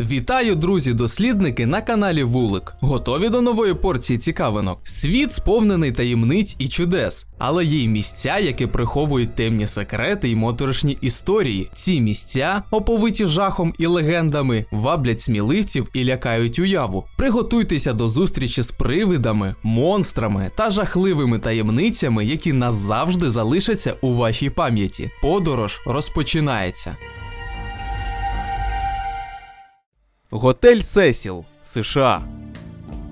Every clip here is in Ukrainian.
Вітаю, друзі-дослідники на каналі Вулик. Готові до нової порції цікавинок. Світ сповнений таємниць і чудес, але є й місця, які приховують темні секрети і моторошні історії. Ці місця, оповиті жахом і легендами, ваблять сміливців і лякають уяву. Приготуйтеся до зустрічі з привидами, монстрами та жахливими таємницями, які назавжди залишаться у вашій пам'яті. Подорож розпочинається. Готель Сесіл, США.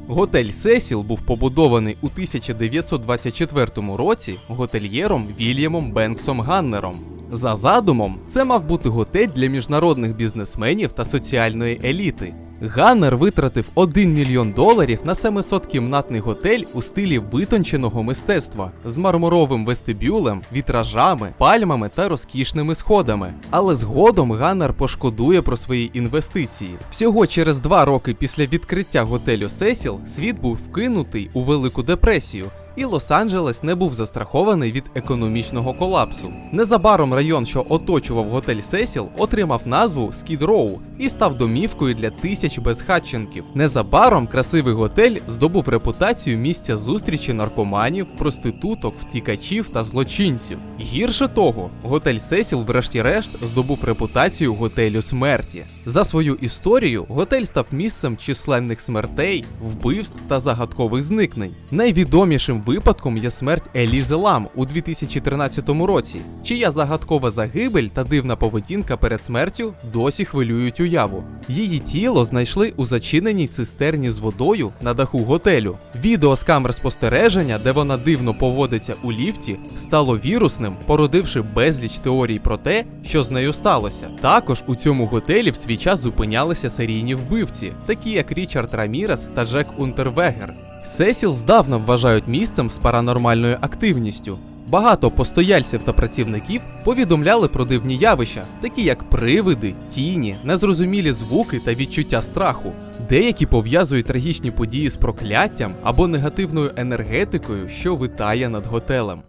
Готель Сесіл був побудований у 1924 році готельєром Вільямом Бенксом Ганнером. За задумом, це мав бути готель для міжнародних бізнесменів та соціальної еліти. Ганнер витратив 1 мільйон доларів на 700-кімнатний готель у стилі витонченого мистецтва з мармуровим вестибюлем, вітражами, пальмами та розкішними сходами. Але згодом Ганнер пошкодує про свої інвестиції. Всього через два роки після відкриття готелю Сесіл світ був вкинутий у Велику депресію. І Лос-Анджелес не був застрахований від економічного колапсу. Незабаром район, що оточував готель Сесіл, отримав назву Скід Роу і став домівкою для тисяч безхатченків. Незабаром красивий готель здобув репутацію місця зустрічі наркоманів, проституток, втікачів та злочинців. Гірше того, готель Сесіл, врешті-решт, здобув репутацію готелю смерті. За свою історію готель став місцем численних смертей, вбивств та загадкових зникнень. Найвідомішим випадком є смерть Елізи Лам у 2013 році, чия загадкова загибель та дивна поведінка перед смертю досі хвилюють уяву. Її тіло знайшли у зачиненій цистерні з водою на даху готелю. Відео з камер спостереження, де вона дивно поводиться у ліфті, стало вірусним, породивши безліч теорій про те, що з нею сталося. Також у цьому готелі в свій час зупинялися серійні вбивці, такі як Річард Рамірес та Джек Унтервегер. Сесіл здавна вважають місцем з паранормальною активністю. Багато постояльців та працівників повідомляли про дивні явища, такі як привиди, тіні, незрозумілі звуки та відчуття страху. Деякі пов'язують трагічні події з прокляттям або негативною енергетикою, що витає над готелем.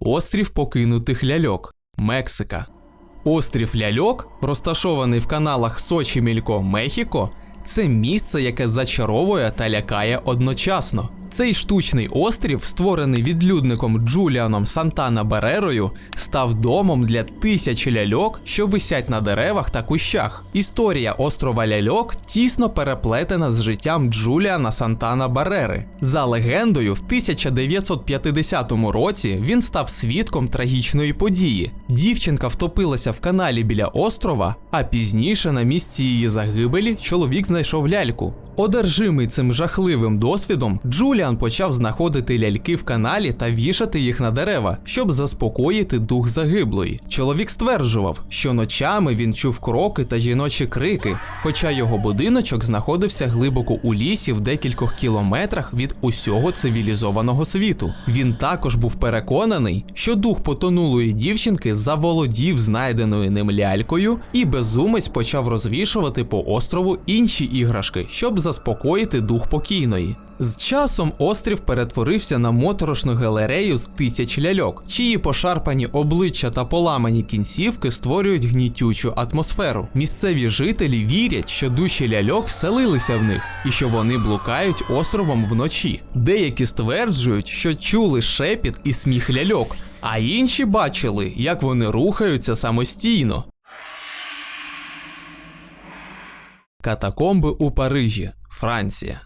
Острів покинутих ляльок, Мексика. Острів Ляльок, розташований в каналах Сочі Мілько Мехіко, це місце, яке зачаровує та лякає одночасно. Цей штучний острів, створений відлюдником Джуліаном Сантана Берерою, став домом для тисяч ляльок, що висять на деревах та кущах. Історія острова Ляльок тісно переплетена з життям Джуліана Сантана Берери. За легендою, в 1950 році він став свідком трагічної події. Дівчинка втопилася в каналі біля острова, а пізніше на місці її загибелі чоловік знайшов ляльку. Одержимий цим жахливим досвідом, Джуліан почав знаходити ляльки в каналі та вішати їх на дерева, щоб заспокоїти дух загиблої. Чоловік стверджував, що ночами він чув кроки та жіночі крики, хоча його будиночок знаходився глибоко у лісі в декількох кілометрах від усього цивілізованого світу. Він також був переконаний, що дух потонулої дівчинки заволодів знайденою ним лялькою, і безумець почав розвішувати по острову інші іграшки, щоб заспокоїти дух покійної. З часом острів перетворився на моторошну галерею з тисяч ляльок, чиї пошарпані обличчя та поламані кінцівки створюють гнітючу атмосферу. Місцеві жителі вірять, що душі ляльок вселилися в них і що вони блукають островом вночі. Деякі стверджують, що чули шепіт і сміх ляльок, а інші бачили, як вони рухаються самостійно. Катакомби у Парижі, Франція.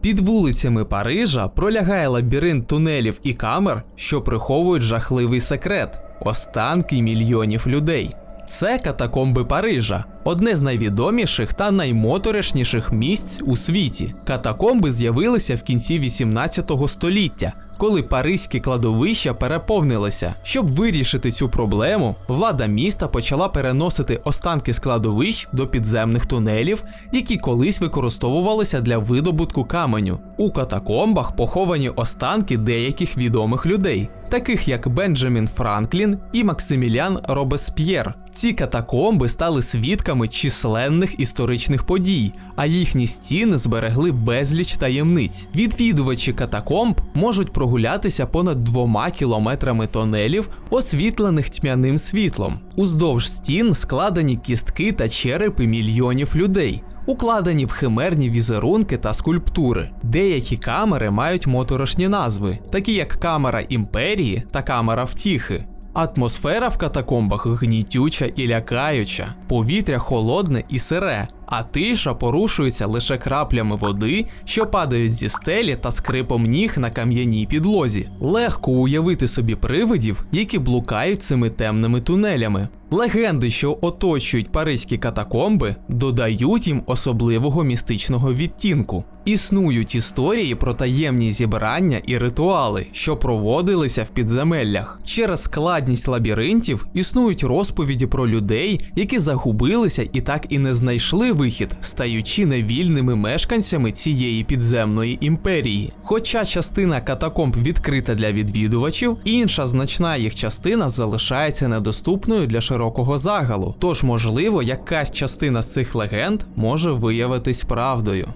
Під вулицями Парижа пролягає лабіринт тунелів і камер, що приховують жахливий секрет останки мільйонів людей. Це катакомби Парижа, одне з найвідоміших та наймоторешніших місць у світі. Катакомби з'явилися в кінці 18 століття, коли паризькі кладовища переповнилися. Щоб вирішити цю проблему, влада міста почала переносити останки складовищ до підземних тунелів, які колись використовувалися для видобутку каменю. У катакомбах поховані останки деяких відомих людей, таких як Бенджамін Франклін і Максимілян Робесп'єр. Ці катакомби стали свідками численних історичних подій, а їхні стіни зберегли безліч таємниць. Відвідувачі катакомб можуть прогулятися понад двома кілометрами тонелів, освітлених тьмяним світлом. Уздовж стін складені кістки та черепи мільйонів людей, укладені в химерні візерунки та скульптури. Деякі камери мають моторошні назви, такі як камера імперії та камера втіхи. Атмосфера в катакомбах гнітюча і лякаюча, повітря холодне і сире, а тиша порушується лише краплями води, що падають зі стелі та скрипом ніг на кам'яній підлозі. Легко уявити собі привидів, які блукають цими темними тунелями. Легенди, що оточують паризькі катакомби, додають їм особливого містичного відтінку. Існують історії про таємні зібрання і ритуали, що проводилися в підземеллях. Через складність лабіринтів існують розповіді про людей, які загубилися і так і не знайшли вихід, стаючи невільними мешканцями цієї підземної імперії. Хоча частина катакомб відкрита для відвідувачів, інша значна їх частина залишається недоступною для широкого загалу. Тож, можливо, якась частина з цих легенд може виявитись правдою.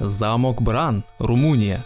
Замок Бран, Румунія.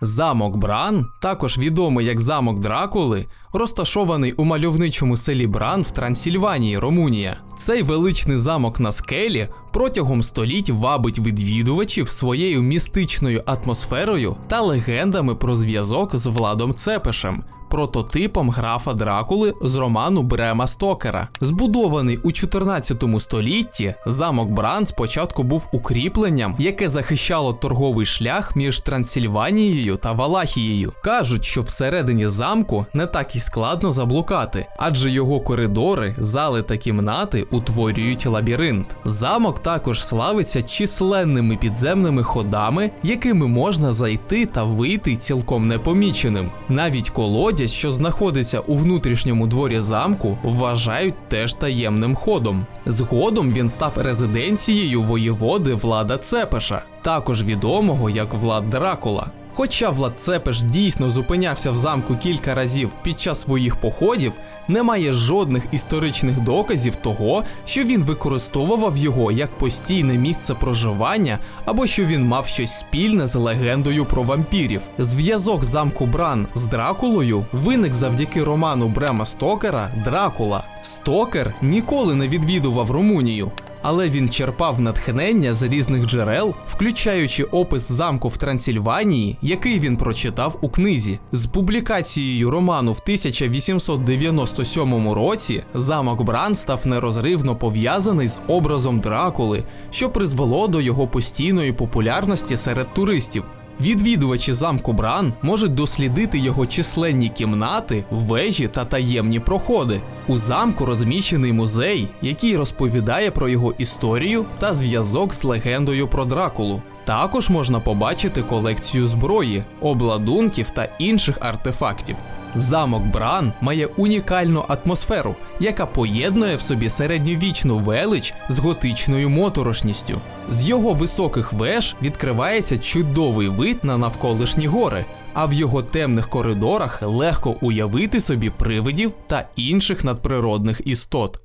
Замок Бран, також відомий як замок Дракули, розташований у мальовничому селі Бран в Трансильванії, Румунія. Цей величний замок на скелі протягом століть вабить відвідувачів своєю містичною атмосферою та легендами про зв'язок з Владом Цепешем, прототипом графа Дракули з роману Брема Стокера. Збудований у 14 столітті, замок Бран спочатку був укріпленням, яке захищало торговий шлях між Трансильванією та Валахією. Кажуть, що всередині замку не так і складно заблукати, адже його коридори, зали та кімнати утворюють лабіринт. Замок також славиться численними підземними ходами, якими можна зайти та вийти цілком непоміченим. Навіть колодязь, що знаходиться у внутрішньому дворі замку, вважають теж таємним ходом. Згодом він став резиденцією воєводи Влада Цепеша, також відомого як Влад Дракула. Хоча Влад Цепеш дійсно зупинявся в замку кілька разів під час своїх походів, немає жодних історичних доказів того, що він використовував його як постійне місце проживання або що він мав щось спільне з легендою про вампірів. Зв'язок замку Бран з Дракулою виник завдяки роману Брема Стокера Дракула. Стокер ніколи не відвідував Румунію. Але він черпав натхнення з різних джерел, включаючи опис замку в Трансильванії, який він прочитав у книзі. З публікацією роману в 1897 році замок Бран став нерозривно пов'язаний з образом Дракули, що призвело до його постійної популярності серед туристів. Відвідувачі замку Бран можуть дослідити його численні кімнати, вежі та таємні проходи. У замку розміщений музей, який розповідає про його історію та зв'язок з легендою про Дракулу. Також можна побачити колекцію зброї, обладунків та інших артефактів. Замок Бран має унікальну атмосферу, яка поєднує в собі середньовічну велич з готичною моторошністю. З його високих веж відкривається чудовий вид на навколишні гори, а в його темних коридорах легко уявити собі привидів та інших надприродних істот.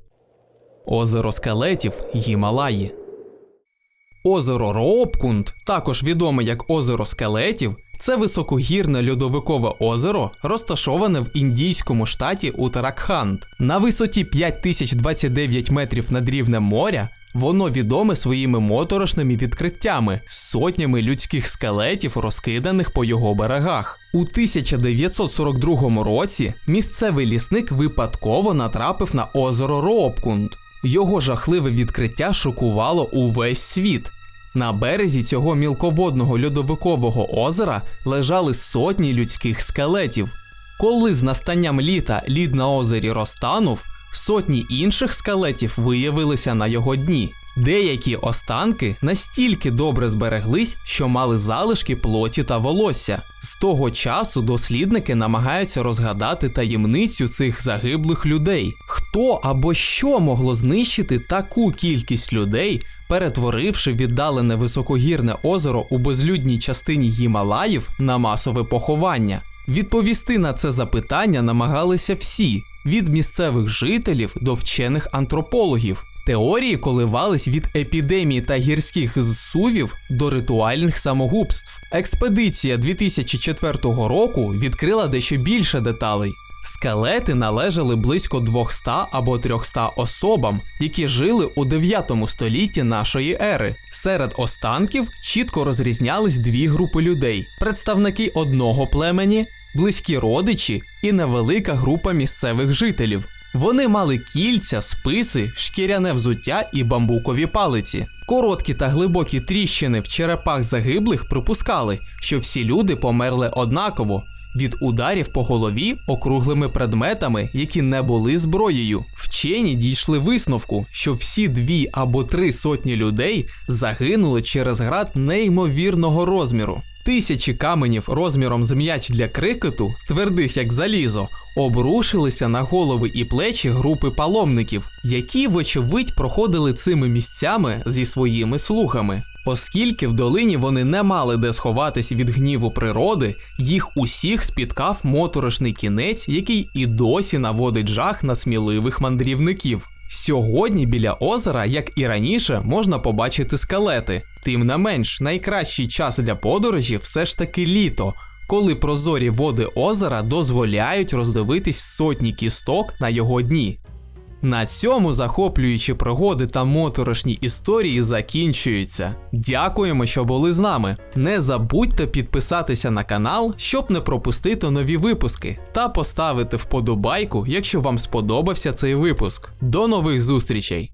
Озеро скелетів Гімалаї. Озеро Роопкунд, також відоме як озеро скелетів, це високогірне льодовикове озеро, розташоване в індійському штаті Утаракханд. На висоті 5029 метрів над рівнем моря. Воно відоме своїми моторошними відкриттями, сотнями людських скелетів, розкиданих по його берегах. У 1942 році місцевий лісник випадково натрапив на озеро Роопкунд. Його жахливе відкриття шокувало увесь світ. На березі цього мілководного льодовикового озера лежали сотні людських скелетів. Коли з настанням літа лід на озері розтанув, сотні інших скелетів виявилися на його дні. Деякі останки настільки добре збереглись, що мали залишки плоті та волосся. З того часу дослідники намагаються розгадати таємницю цих загиблих людей. Хто або що могло знищити таку кількість людей, перетворивши віддалене високогірне озеро у безлюдній частині Гімалаїв на масове поховання? Відповісти на це запитання намагалися всі від місцевих жителів до вчених антропологів. Теорії коливались від епідемії та гірських зсувів до ритуальних самогубств. Експедиція 2004 року відкрила дещо більше деталей. Скелети належали близько 200 або 300 особам, які жили у 9 столітті нашої ери. Серед останків чітко розрізнялись дві групи людей: представники одного племені, близькі родичі і невелика група місцевих жителів. Вони мали кільця, списи, шкіряне взуття і бамбукові палиці. Короткі та глибокі тріщини в черепах загиблих припускали, що всі люди померли однаково від ударів по голові округлими предметами, які не були зброєю. Вчені дійшли висновку, що всі дві або три сотні людей загинули через град неймовірного розміру. Тисячі каменів розміром з м'яч для крикету, твердих як залізо, обрушилися на голови і плечі групи паломників, які, вочевидь, проходили цими місцями зі своїми слугами. Оскільки в долині вони не мали де сховатись від гніву природи, їх усіх спіткав моторошний кінець, який і досі наводить жах на сміливих мандрівників. Сьогодні біля озера, як і раніше, можна побачити скелети. Тим не менш, найкращий час для подорожі все ж таки літо, коли прозорі води озера дозволяють роздивитись сотні кісток на його дні. На цьому захоплюючі пригоди та моторошні історії закінчуються. Дякуємо, що були з нами. Не забудьте підписатися на канал, щоб не пропустити нові випуски, та поставити вподобайку, якщо вам сподобався цей випуск. До нових зустрічей!